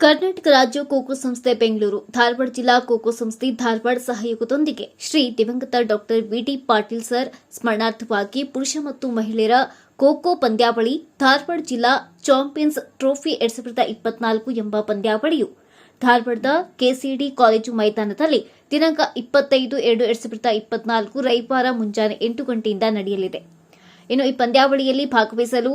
ಕರ್ನಾಟಕ ರಾಜ್ಯ ಕೋಕೋ ಸಂಸ್ಥೆ ಬೆಂಗಳೂರು, ಧಾರವಾಡ ಜಿಲ್ಲಾ ಕೋಕೋ ಸಂಸ್ಥೆ ಧಾರವಾಡ ಸಹಯೋಗದೊಂದಿಗೆ ಶ್ರೀ ದಿವಂಗತ doctor V T Patil sir ಸ್ಮರಣಾರ್ಥವಾಗಿ ಪುರುಷ ಮತ್ತು ಮಹಿಳೆಯರ ಖೋಖೋ ಪಂದ್ಯಾವಳಿ ಧಾರವಾಡ ಜಿಲ್ಲಾ ಚಾಂಪಿಯನ್ಸ್ ಟ್ರೋಫಿ ಎರಡ್ ಸಾವಿರದ ಇಪ್ಪತ್ನಾಲ್ಕು ಎಂಬ ಪಂದ್ಯಾವಳಿಯು ಧಾರವಾಡದ ಕೆಸಿಡಿ ಕಾಲೇಜು ಮೈದಾನದಲ್ಲಿ ದಿನಾಂಕ ಇಪ್ಪತ್ತೈದು ಎರಡು ಎರಡ್ ಸಾವಿರದ ಇಪ್ಪತ್ನಾಲ್ಕು ರವಿವಾರ ಮುಂಜಾನೆ ಎಂಟು ಗಂಟೆಯಿಂದ ನಡೆಯಲಿದೆ. ಇನ್ನು ಈ ಪಂದ್ಯಾವಳಿಯಲ್ಲಿ ಭಾಗವಹಿಸಲು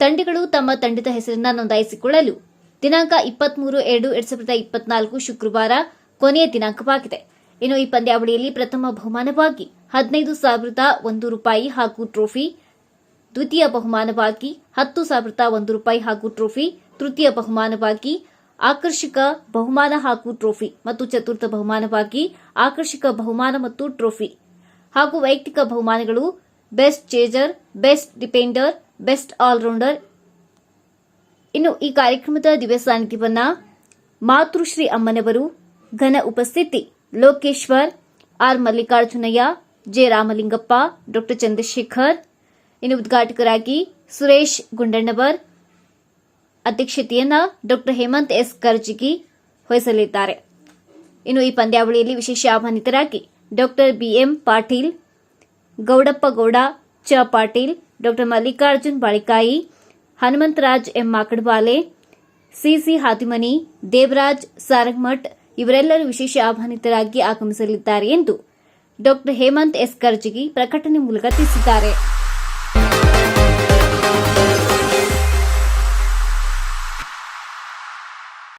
ತಂಡಗಳು ತಮ್ಮ ತಂಡದ ಹೆಸರನ್ನು ನೋಂದಾಯಿಸಿಕೊಳ್ಳಲು ದಿನಾಂಕ ಇಪ್ಪತ್ಮೂರು ಎರಡು ಎರಡ್ ಸಾವಿರದ ಇಪ್ಪತ್ನಾಲ್ಕು ಶುಕ್ರವಾರ ಕೊನೆಯ ದಿನಾಂಕವಾಗಿದೆ. ಇನ್ನು ಈ ಪಂದ್ಯಾವಳಿಯಲ್ಲಿ ಪ್ರಥಮ ಬಹುಮಾನವಾಗಿ ಹದಿನೈದು ಸಾವಿರದ ಒಂದು ರೂಪಾಯಿ ಹಾಗೂ ಟ್ರೋಫಿ, ದ್ವಿತೀಯ ಬಹುಮಾನವಾಗಿ ಹತ್ತು ಸಾವಿರದ ಒಂದು ರೂಪಾಯಿ ಹಾಗೂ ಟ್ರೋಫಿ, ತೃತೀಯ ಬಹುಮಾನವಾಗಿ ಆಕರ್ಷಕ ಬಹುಮಾನ ಹಾಗೂ ಟ್ರೋಫಿ ಮತ್ತು ಚತುರ್ಥ ಬಹುಮಾನವಾಗಿ ಆಕರ್ಷಕ ಬಹುಮಾನ ಮತ್ತು ಟ್ರೋಫಿ ಹಾಗೂ ವೈಯಕ್ತಿಕ ಬಹುಮಾನಗಳು best chaser, best defender best allrounder ಇನ್ನು ಈ ಕಾರ್ಯಕ್ರಮದ ದಿವ್ಯ ಸಾನ್ನಿಧ್ಯವನ್ನ ಮಾತೃಶ್ರೀ ಅಮ್ಮನವರು ಘನ ಉಪಸ್ಥಿತಿ. Lokeshwar, R Mallikarjunayya, J Ramalingappa, doctor Chandrashekar, ಇನ್ನು ಉದ್ಘಾಟಕರಾಗಿ ಸುರೇಶ್ ಗುಂಡಣ್ಣವರ್, ಅಧ್ಯಕ್ಷತೆಯನ್ನ ಡಾಕ್ಟರ್ ಹೇಮಂತ್ ಎಸ್ ಕರ್ಜಿಗಿ ವಹಿಸಲಿದ್ದಾರೆ. ಇನ್ನು ಈ ಪಂದ್ಯಾವಳಿಯಲ್ಲಿ ವಿಶೇಷ ಆಹ್ವಾನಿತರಾಗಿ ಡಾಕ್ಟರ್ ಬಿಎಂ ಪಾಟೀಲ್, ಗೌಡಪ್ಪ ಗೌಡ, ಚ Patil, doctor Mallikarjun Balikai Hanumantharaj M Makadwale CC Hatimani, Devaraj, Sarangamath ಇವರೆಲ್ಲರೂ ವಿಶೇಷ ಆಹ್ವಾನಿತರಾಗಿ ಆಗಮಿಸಲಿದ್ದಾರೆ ಎಂದು ಡಾ ಹೇಮಂತ್ ಎಸ್ ಕರ್ಜಿಗಿ ಪ್ರಕಟಣೆ ಮೂಲಕ ತಿಳಿಸಿದ್ದಾರೆ.